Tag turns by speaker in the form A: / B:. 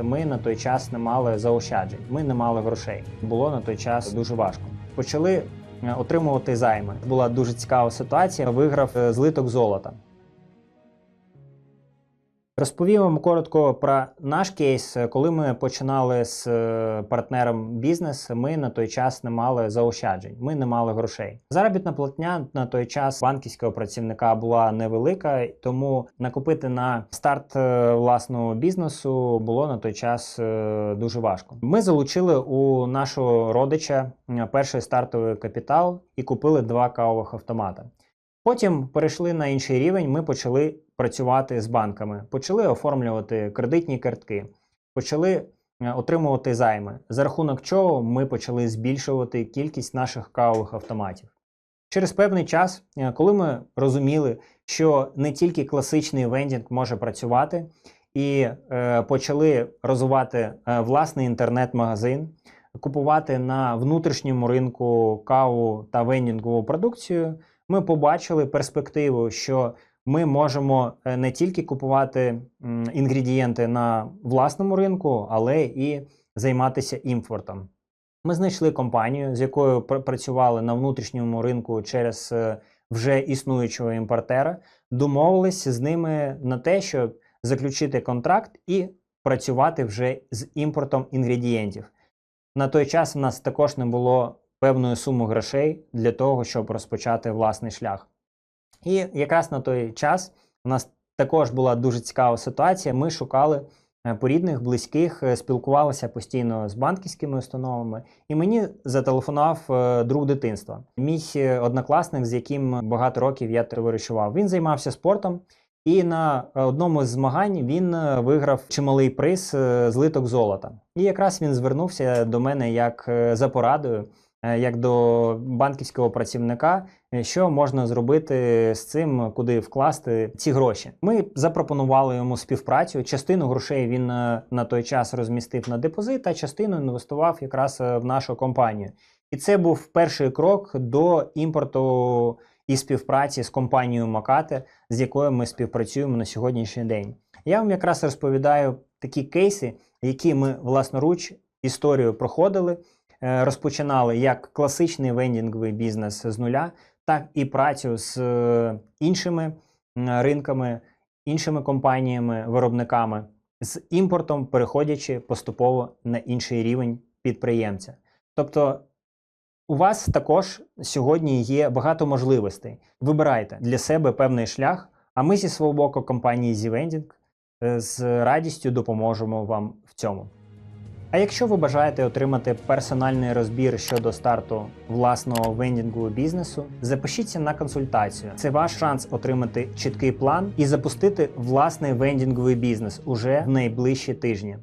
A: Ми на той час не мали заощаджень, ми не мали грошей. Було на той час дуже важко. Почали е, отримувати займи. Була дуже цікава ситуація. Виграв е, злиток золота. Розповім вам коротко про наш кейс. Коли ми починали з е, партнером бізнес, ми на той час не мали заощаджень, ми не мали грошей. Заробітна платня на той час банківського працівника була невелика, тому накопити на старт е, власного бізнесу було на той час е, дуже важко. Ми залучили у нашого родича перший стартовий капітал і купили два кавових автомата. Потім перейшли на інший рівень. Ми почали працювати з банками, почали оформлювати кредитні картки, почали е, отримувати займи, за рахунок чого ми почали збільшувати кількість наших кавових автоматів. Через певний час, е, коли ми розуміли, що не тільки класичний вендінг може працювати, і е, почали розвивати е, власний інтернет-магазин, купувати на внутрішньому ринку каву та вендінгову продукцію, ми побачили перспективу, що ми можемо е, не тільки купувати інгредієнти на власному ринку, але і займатися імпортом. Ми знайшли компанію, з якою працювали на внутрішньому ринку через е, вже існуючого імпортера, домовились з ними на те, щоб заключити контракт і працювати вже з імпортом інгредієнтів. На той час в нас також не було певної суми грошей для того, щоб розпочати власний шлях. І якраз на той час у нас також була дуже цікава ситуація. Ми шукали е, порідних, близьких, е, спілкувалися постійно з банківськими установами, і мені зателефонував е, друг дитинства, мій однокласник, з яким багато років я товаришував. Він займався спортом. І на одному з змагань він виграв чималий приз злиток золота. І якраз він звернувся до мене як за порадою, як до банківського працівника, е, що можна зробити з цим, куди вкласти ці гроші. Ми запропонували йому співпрацю. Частину грошей він е, на той час розмістив на депозит, а частину інвестував якраз е, в нашу компанію. І це був перший крок до імпорту і співпраці з компанією Макате, з якою ми співпрацюємо на сьогоднішній день. Я вам якраз розповідаю такі кейси, які ми власноруч історію проходили, е, розпочинали як класичний вендінговий бізнес з нуля, так і працю з е, іншими ринками, іншими компаніями, виробниками, з імпортом, переходячи поступово на інший рівень підприємця. Тобто у вас також сьогодні є багато можливостей. Вибирайте для себе певний шлях, а ми зі свого боку компанії Zivending е, з радістю допоможемо вам в цьому. А якщо ви бажаєте отримати персональний розбір щодо старту власного вендінгового бізнесу, запишіться на консультацію. Це ваш шанс отримати чіткий план і запустити власний вендінговий бізнес уже в найближчі тижні.